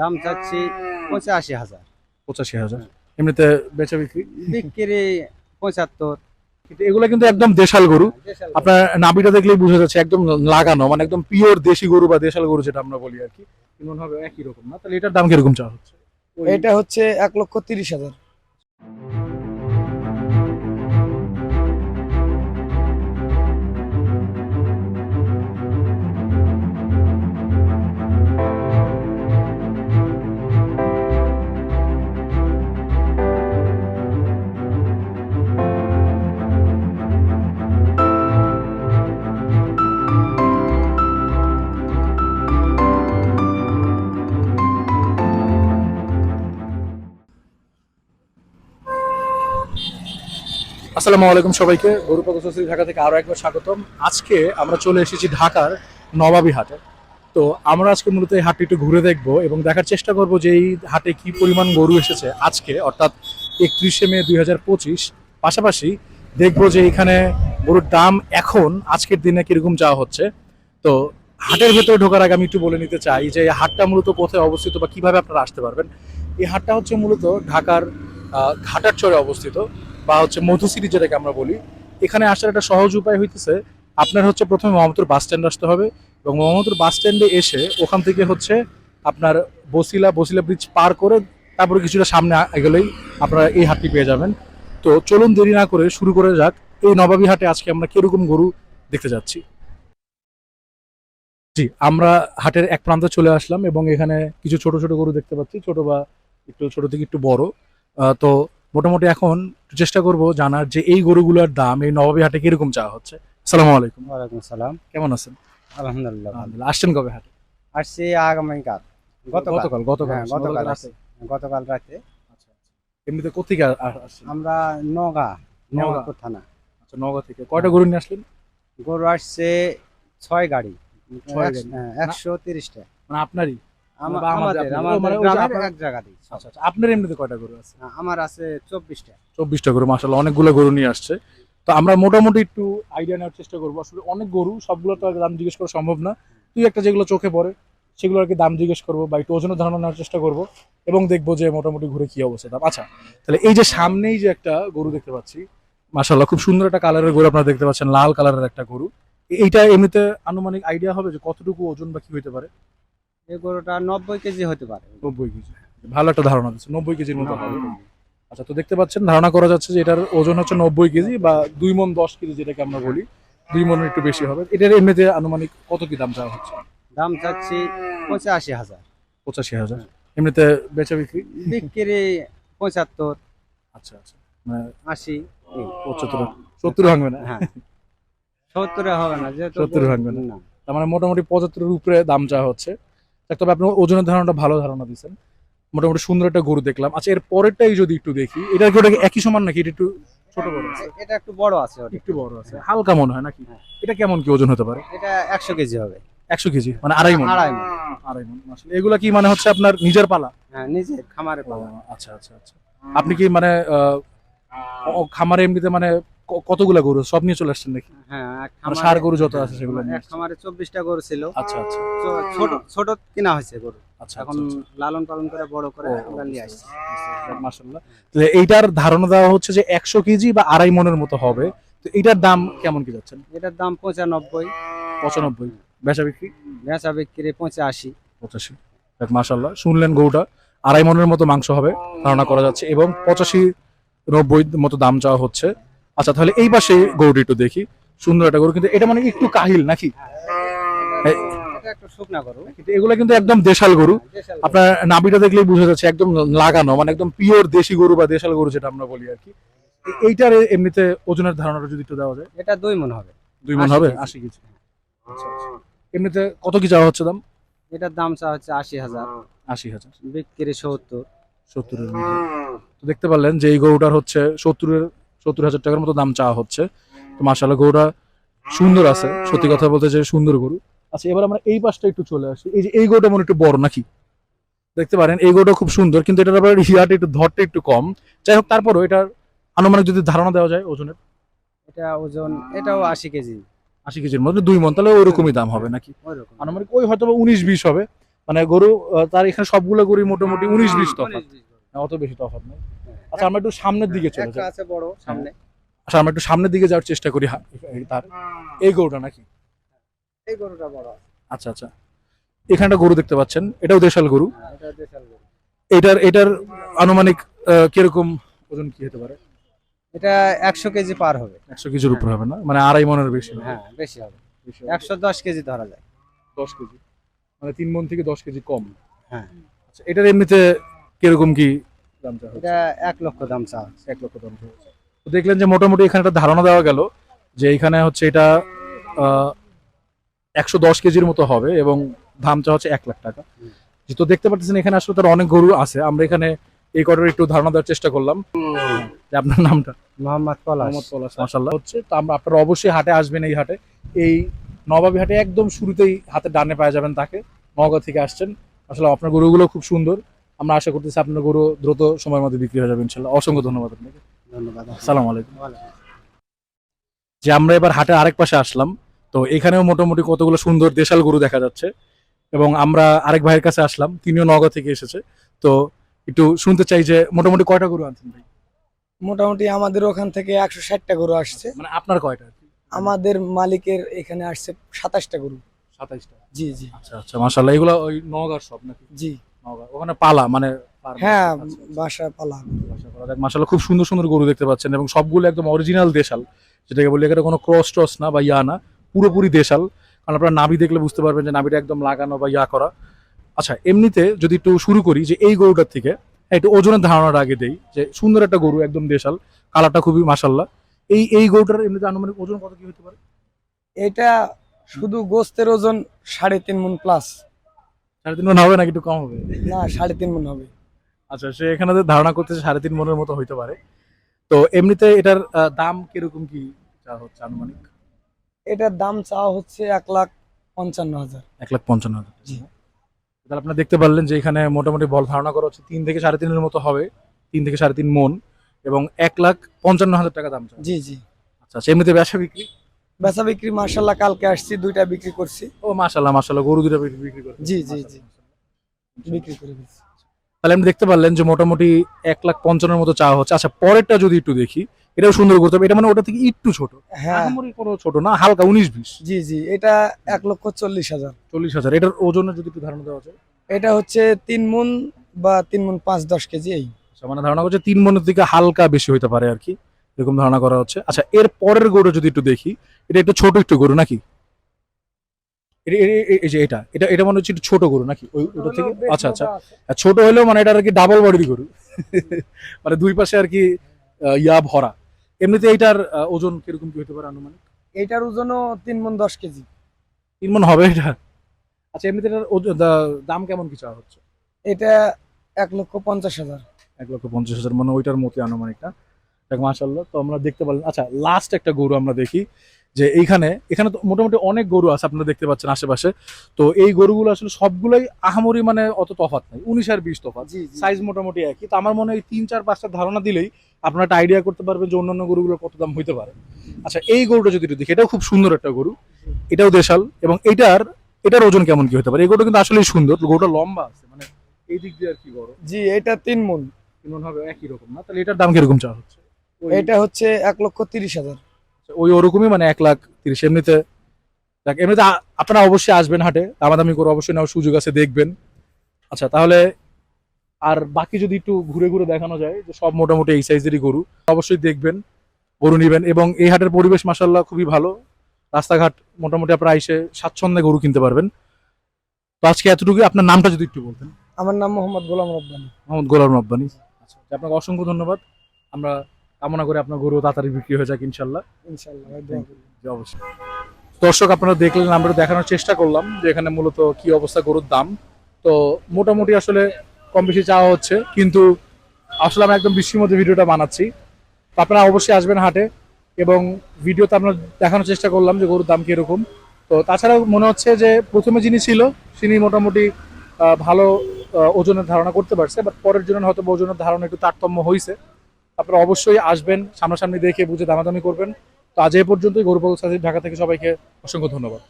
দাম চাচ্ছি পঁচাশি হাজার। পঁচাশি হাজার। এমনিতে বেচা বিক্রি? বিক্রি পঁচাত্তর। কিন্তু এগুলো কিন্তু একদম দেশাল গরু। আপনার নাবিটা দেখলেই বোঝা যাচ্ছে একদম লাগানো মানে একদম পিওর দেশি গরু বা দেশাল গরু যেটা আমরা বলি আর কি। মনে হবে একই রকম না? তাহলে এটার দাম কীরকম চাওয়া হচ্ছে? এটা হচ্ছে এক লক্ষ তিরিশ হাজার। আসসালামু আলাইকুম সবাইকে। গরু পদশ্রী ঢাকা থেকে আরও একবার স্বাগতম। আজকে আমরা চলে এসেছি ঢাকার নবাবী হাটে। তো আমরা আজকে মূলত এই হাটটি একটু ঘুরে দেখব এবং দেখার চেষ্টা করব যে এই হাটে কি পরিমাণ গরু এসেছে আজকে, অর্থাৎ একত্রিশে মে দুই পাশাপাশি দেখব যে এখানে গরুর দাম এখন, আজকের দিনে কীরকম যাওয়া হচ্ছে। তো হাটের ভেতরে ঢোকার আগে আমি একটু বলে নিতে চাই যে এই হাটটা মূলত কোথায় অবস্থিত বা কীভাবে আপনারা আসতে পারবেন। এই হাটটা হচ্ছে মূলত ঢাকার ঘাটার ঘাটারচরে অবস্থিত। বা হচ্ছে মধুসিরি যেটাকে আমরা বলি, এখানে আসার একটা সহজ উপায় হইতেছে, আপনার হচ্ছে প্রথমে মোহাম্মদপুর বাস স্ট্যান্ড আসতে হবে এবং মোহাম্মদপুর বাস স্ট্যান্ডে এসে ওখান থেকে হচ্ছে আপনার বসিলা বসিলা ব্রিজ পার করে তারপরে কিছুটা সামনে এগোলেই আপনারা এই হাটটি পেয়ে যাবেন। তো চলুন দেরি না করে শুরু করে যাক, এই নবাবী হাটে আজকে আমরা কীরকম গরু দেখতে যাচ্ছি। জি, আমরা হাটের এক প্রান্তে চলে আসলাম এবং এখানে কিছু ছোট ছোট গরু দেখতে পাচ্ছি, ছোট বা একটু, ছোট থেকে একটু বড়। তো মোটামুটি এখন চেষ্টা করব জানার যে এই গরুগুলোর দাম এই নবাবী হাটে কীরকম চাওয়া হচ্ছে। সালামু আলাইকুম। ওয়ালাইকুম সালাম কেমন আছেন? আলহামদুলিল্লাহ। আলহামদুলিল্লাহ। আসছেন কবে হাটে? আসছি আগামীকাল। গতকাল। গতকাল গতকাল। হ্যাঁ, গতকাল রাতে। আচ্ছা আচ্ছা। এমনিতে কোথেকে আসছেন? আমরা নগা। নগাঁপুর থানা। আচ্ছা নগা থেকে। কয়টা গরু নিয়ে আসলেন? গরু আসছে ছয় গাড়ি। ছয় গাড়ি। হ্যাঁ, একশো তিরিশটা। মানে আপনারই? আপনার- আচ্ছা আচ্ছা আপনার এমনিতে কয়টা গরু আছে? আমার আছে চব্বিশটা। চব্বিশটা গরু মাসাল্লাহ অনেকগুলো গরু নিয়ে আসছে। তো আমরা মোটামুটি একটু আইডিয়া নেওয়ার চেষ্টা করব। আসলে অনেক গরু সবগুলো তো দাম জিজ্ঞেস করা সম্ভব না। তুই একটা যেগুলো চোখে পড়ে সেগুলো আর কি দাম জিজ্ঞেস করব বা একটু ওজনের ধারণা নেওয়ার চেষ্টা করব এবং দেখব যে মোটামুটি ঘুরে কি অবস্থা। দাম আচ্ছা তাহলে এই যে সামনেই যে একটা গরু দেখতে পাচ্ছি মাসাল্লাহ খুব সুন্দর একটা কালারের গরু আপনারা দেখতে পাচ্ছেন লাল কালারের একটা গরু। এইটা এমনিতে আনুমানিক আইডিয়া হবে যে কতটুকু ওজন বা কি হতে পারে? এই গরুটা নব্বই কেজি হতে পারে। নব্বই কেজি। ভালো একটা ধারণা দিচ্ছে নব্বই কেজির মতো আচ্ছা তো দেখতে পাচ্ছেন ধারণা করা যাচ্ছে যে এটার ওজন হচ্ছে নব্বই কেজি বা দুই মন দশ কেজি যেটাকে আমরা বলি দুই মনের একটু বেশি হবে। এটার এমনিতে আনুমানিক কত কি দাম চাওয়া হচ্ছে? দাম চাচ্ছি পঁচাশি হাজার। পঁচাশি হাজার। এমনিতে বেচা বিক্রি? বিক্রি পঁচাত্তর। আচ্ছা আচ্ছা মানে আশি। পঁচাত্তর সত্তর ভাঙবে না? হ্যাঁ। সত্তরে হবে না 70 ভাঙবে না। তার মানে মোটামুটি পঁচাত্তরের উপরে দাম চাওয়া হচ্ছে। তবে আপনি ওজনের ধারণাটা ভালো ধারণা দিচ্ছেন মোটামুটি সুন্দর একটা গরু দেখলাম। আচ্ছা এর পরেরটাই যদি একটু দেখি এটা কি ওটা একই সমান নাকি? এটা একটু ছোট বড় আছে। এটা একটু বড় আছে একটু বড় আছে। হালকা মনে হয় নাকি? হ্যাঁ। এটা কেমন কি ওজন হতে পারে? এটা একশো কেজি হবে। একশো কেজি? মানে আড়াই মন? আড়াই মণ। আড়াই মন আসলে এগুলা কি মানে হচ্ছে আপনার নিজের পালা? হ্যাঁ নিজে খামারে পাওয়া আচ্ছা আচ্ছা আচ্ছা। আপনি কি মানে আহ, খামারে এমনিতে মানে কতগুলা গরু? সব নিয়ে চলে আসছেন নাকি? হ্যাঁ মানে ষাঁড় গরু যত আছে সেগুলো এক খামারে চব্বিশটা গরু ছিল। আচ্ছা আচ্ছা। ছোট ছোট কিনা হয়েছে গরু। আচ্ছা এখন এখন লালন পালন করে বড় করে আমরা নিয়ে আসছি। মাশাআল্লাহ। এইটার ধারণা দেওয়া হচ্ছে যে একশো কেজি বা আড়াই মনের মতো হবে। তো এটার দাম কেমন কি যাচ্ছেন এটার দাম পঁচানব্বই। পঁচানব্বই। বেচা বিক্রি? বেচা বিক্রি পঁচাশি। পঁচাশি। মাশাল্লাহ শুনলেন গরুটা। আড়াই মনের মতো মাংস হবে। ধারণা করা যাচ্ছে। এবং পঁচাশি নব্বই মতো দাম চাওয়া হচ্ছে। আচ্ছা তাহলে এই পাশে গরুটি একটু দেখি। সুন্দর একটা গরু কিন্তু এটা মানে একটু কাহিল নাকি? এগুলো কিন্তু একদম দেশাল গরু। আপনার নাবিটা দেখলেই বোঝা যাচ্ছে একদম লাগানো মানে একদম পিওর দেশি গরু বা দেশাল গরু যেটা আমরা বলি আর কি। এইটার এমনিতে ওজনের ধারণাটা যদি একটু দেওয়া যায়। এটা দুই মন হবে। দুই মন হবে? আশি কেজি। আচ্ছা আচ্ছা। এমনিতে কত কি চাওয়া হচ্ছে দাম? এটার দাম চা হচ্ছে আশি হাজার। আশি হাজার। বিক্রি সত্তর। সত্তরের মধ্যে। দেখতে পারলেন যে এই গরুটার হচ্ছে সত্তরের সত্তর হাজার টাকার মতো দাম চাওয়া হচ্ছে। তো মাসাল্লাহ গরুটা সুন্দর আছে। সত্যি কথা বলতে যে সুন্দর গরু। আচ্ছা এবার আমরা এই পাশটা একটু চলে আসি। এই যে এই গরুটা মনে একটু বড় নাকি? দেখতে পারেন এই গরুটা খুব সুন্দর কিন্তু এটার আবার হিয়াটা একটু ধরটা একটু কম। যাই হোক তারপরও এটার আনুমানিক যদি ধারণা দেওয়া যায় ওজনের? এটা ওজন এটাও আশি কেজি। আশি কেজির মধ্যে দুই মন তাহলে ওইরকমই দাম হবে নাকি? আনুমানিক ওই হয়তো উনিশ বিশ হবে। মানে গরু তার এখানে সবগুলো গরু মোটামুটি উনিশ বিশ। না, অত বেশি তফাৎ নেই। হ্যাঁ। আচ্ছা আমরা একটু সামনের দিকে চলে যাই। আছে বড় সামনে। আচ্ছা আমরা একটু সামনের দিকে যাওয়ার চেষ্টা করি তার এই গরুটা নাকি? এই গরুটা বড় আচ্ছা আচ্ছা। এখানে একটা গরু দেখতে পাচ্ছেন এটাও দেশাল গরু। হ্যাঁ, এটার এটার আনুমানিক কীরকম ওজন কি হতে পারে? এটা একশো কেজি পার হবে। একশো কেজির উপর হবে না? মানে আড়াই মনের বেশি হ্যাঁ বেশি হবে। একশো দশ কেজি ধরা যায়। দশ কেজি। মানে তিন মন থেকে দশ কেজি কম। হ্যাঁ। আচ্ছা এটার এমনিতে কীরকম কি দাম চাওয়া এটা এক লক্ষ দাম চা এক লক্ষ দাম চাওয়া দেখলেন যে মোটামুটি এখানে একটা ধারণা দেওয়া গেল যে এখানে হচ্ছে এটা একশো দশ কেজির মতো হবে এবং দাম চাওয়া হচ্ছে এক লাখ টাকা। হুম। যে তো দেখতে পাচ্ছেন এখানে আসলে তার অনেক গরু আছে। আমরা এখানে এই কটার একটু ধারণা দেওয়ার চেষ্টা করলাম। আপনার নামটা? মোহাম্মদ পলাশ। মোহাম্মদ পলাশ। মাশাআল্লাহ। হচ্ছে তো আমরা আপনারা অবশ্যই হাটে আসবেন এই হাটে। এই নবাবী হাটে একদম শুরুতেই হাতে ডানে পাওয়া যাবেন তাকে। নওগাঁ থেকে আসছেন। আসলে আপনার গরুগুলো খুব সুন্দর। আমরা আশা করতেছি আপনার গরু দ্রুত সময়ের মধ্যে বিক্রি হয়ে যাবে ইনশাল্লাহ। অসংখ্য ধন্যবাদ আপনাকে। ধন্যবাদ। সালাম আলাইকুম। যে আমরা এবার হাটে আরেক পাশে আসলাম তো এখানেও মোটামুটি কতগুলো সুন্দর দেশাল গরু দেখা যাচ্ছে এবং আমরা আরেক ভাইয়ের কাছে আসলাম তিনিও নওগাঁ থেকে এসেছে। তো একটু শুনতে চাই যে মোটামুটি কয়টা গরু আনছেন ভাই? মোটামুটি আমাদের ওখান থেকে একশো ষাটটা গরু আসছে। মানে আপনার কয়টা? আমাদের মালিকের এখানে আসছে সাতাশটা গরু। সাতাইশটা? জি জি। আচ্ছা আচ্ছা মাশাল্লাহ এগুলো ওই নওগাঁর সব নাকি? জি। ওখানে পালা মানে হ্যাঁ আচ্ছা, আচ্ছা। বাসা পালা। মাসাল্লাহ খুব সুন্দর সুন্দর গরু দেখতে পাচ্ছেন এবং সবগুলো একদম অরিজিনাল দেশাল। যেটাকে বলি এখানে কোনো ক্রস টস না বা ইয়া না পুরোপুরি দেশাল। কারণ আপনারা নাভি দেখলে বুঝতে পারবেন যে নাভিটা একদম লাগানো বা ইয়া করা। আচ্ছা এমনিতে যদি একটু শুরু করি যে এই গরুটার থেকে হ্যাঁ, একটু ওজনের ধারণাটা আগে দেই যে সুন্দর একটা গরু একদম দেশাল কালারটা খুবই মাসাল্লাহ এই এই গরুটার এমনিতে আনুমানিক ওজন কত কি হতে পারে? এটা শুধু গোস্তের ওজন সাড়ে তিন মন প্লাস সাড়ে তিন মন হবে নাকি একটু কম হবে? না সাড়ে তিন মন হবে। আচ্ছা সে এখানে যে ধারণা করতেছে সাড়ে তিন মনের মতো হইতে পারে। তো এমনিতে এটার দাম কীরকম কি চা হচ্ছে আনুমানিক? এটার দাম চাওয়া হচ্ছে এক লাখ পঞ্চান্ন হাজার। এক লাখ পঞ্চান্ন হাজার। জি। তাহলে আপনারা দেখতে পারলেন যে এখানে মোটামুটি বল ধারণা করা হচ্ছে তিন থেকে সাড়ে তিনের মতো হবে তিন থেকে সাড়ে তিন মন এবং এক লাখ পঞ্চান্ন হাজার টাকা দাম জি জি। আচ্ছা আচ্ছা, এমনিতে ব্যবসা বিক্রি? বেচা বিক্রি মার্শাল্লাহ কালকে আসছি দুইটা বিক্রি করছি। ও মাশাল্লাহ মাশাল্লাহ গরু দুটো বিক্রি বিক্রি করে জি, জি, জি। বিক্রি করে দিচ্ছি তাহলে আপনি দেখতে পারলেন যে মোটামুটি এক লাখ পঞ্চান্নের মতো চাওয়া হচ্ছে। আচ্ছা পরেরটা যদি একটু দেখি এটাও সুন্দর করতে হবে এটা মানে ওটা থেকে একটু ছোট। হ্যাঁ। কোনো ছোট না হালকা উনিশ বিশ। জি জি এটা এক লক্ষ চল্লিশ হাজার। চল্লিশ হাজার এটার ওজনের যদি একটু ধারণা দেওয়া যায়। এটা হচ্ছে তিন মন বা তিন মন পাঁচ দশ কেজি এই। আচ্ছা, মানে ধারণা করছে তিন মনের দিকে হালকা বেশি হইতে পারে আর কি। এরকম ধারণা করা হচ্ছে। আচ্ছা এর পরের গরু যদি একটু দেখি এটা একটু ছোট একটু গরু নাকি? এই যে এটা এটা এটা মনে হচ্ছে একটু ছোট গরু নাকি? ওই ওটা থেকে? আচ্ছা আচ্ছা। ছোট হলেও মানে এটা আর কি ডাবল বডির গরু। মানে দুই পাশে আর কি ইয়া ভরা। এমনিতে এইটার ওজন কীরকম কি হতে পারে আনুমানিক? এটার ওজনও তিন মন দশ কেজি। তিন মন হবে এটা? আচ্ছা এমনিতে এটার দাম কেমন কি চাওয়া হচ্ছে? এটা এক লক্ষ পঞ্চাশ হাজার। এক লক্ষ পঞ্চাশ হাজার মানে ওইটার মতো আনুমানিক দেখ মাশাল্লাহ তো আমরা দেখতে পারলাম। আচ্ছা লাস্ট একটা গরু আমরা দেখি যে এইখানে এখানে তো মোটামুটি অনেক গরু আছে আপনারা দেখতে পাচ্ছেন আশেপাশে। তো এই গরুগুলো আসলে সবগুলোই আহামরি মানে অত তফাৎ নাই উনিশ আর বিশ তফাৎ জি সাইজ মোটামুটি একই। তো আমার মনে হয় তিন চার পাঁচটা ধারণা দিলেই আপনারা একটা আইডিয়া করতে পারবেন যে অন্যান্য গরুগুলোর কত দাম হইতে পারে। আচ্ছা এই গরুটা যদি দেখি এটাও খুব সুন্দর একটা গরু এটাও দেশাল এবং এটার এটার ওজন কেমন কি হতে পারে? এই গরুটা কিন্তু আসলেই সুন্দর গরুটা লম্বা আছে মানে এই দিক দিয়ে আর কি বড়। জি এটা তিন মন। মনে হবে একই রকম না? তাহলে এটার দাম কীরকম চাওয়া হচ্ছে? এটা হচ্ছে এক লক্ষ তিরিশ হাজার। ওই ওরকমই মানে এক লাখ তিরিশ এমনিতে দেখ এমনিতে আপনারা অবশ্যই আসবেন হাটে দামাদামি করে অবশ্যই নেওয়ার সুযোগ আছে দেখবেন। আচ্ছা তাহলে আর বাকি যদি একটু ঘুরে ঘুরে দেখানো যায় যে সব মোটামুটি এই সাইজেরই গরু অবশ্যই দেখবেন গরু নেবেন এবং এই হাটের পরিবেশ মাসাল্লাহ খুবই ভালো। রাস্তাঘাট মোটামুটি আপনারা এসে স্বাচ্ছন্দ্যে গরু কিনতে পারবেন। তো আজকে এতটুকু আপনার নামটা যদি একটু বলতেন। আমার নাম মোহাম্মদ গোলাম রব্বানি। মোহাম্মদ গোলাম রব্বানি। আচ্ছা আপনাকে অসংখ্য ধন্যবাদ। আমরা কামনা করে আপনার গরু তাড়াতাড়ি বিক্রি হয়ে যাক ইনশাল্লাহ। ইনশাল্লাহ অবশ্যই। দর্শক আপনারা দেখলেন আমরা দেখানোর চেষ্টা করলাম যে এখানে মূলত কি অবস্থা গরুর দাম। তো মোটামুটি আসলে কম বেশি চাওয়া হচ্ছে কিন্তু আসলে আমি একদম বৃষ্টির মধ্যে ভিডিওটা বানাচ্ছি। আপনারা অবশ্যই আসবেন হাটে এবং ভিডিওতে আমরা দেখানোর চেষ্টা করলাম যে গরুর দাম কীরকম। তো তাছাড়াও মনে হচ্ছে যে প্রথমে যিনি ছিল তিনি মোটামুটি ভালো ওজনের ধারণা করতে পারছে বাট পরের জন্য হয়তো ওজনের ধারণা একটু তারতম্য হয়েছে আপনারা অবশ্যই আসবেন, সামনাসামনি দেখে বুঝে দামাদামি করবেন। তো আজ এ পর্যন্তই গরু পাগল ঢাকা থেকে সবাইকে অসংখ্য ধন্যবাদ।